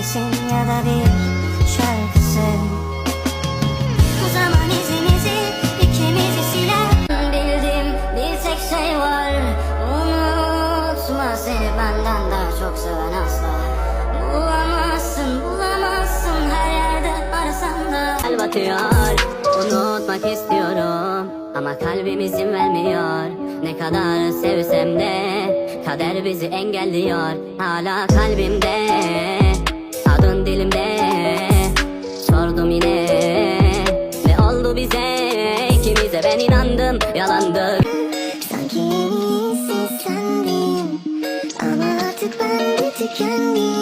Neredesin ya da bir şarkısın Bu zaman izimizi ikimizi silen Bildim bir tek şey var. Unutma seni benden daha çok seven asla. Bulamazsın bulamazsın. Her yerde arasan da. Kal batıyor unutmak istiyorum. Ama kalbim izin vermiyor. Ne kadar sevsem de Kader bizi engelliyor. Hala kalbimde. Ben inandım Yalandı Sanki en iyisi sendin Ama artık ben de tükendim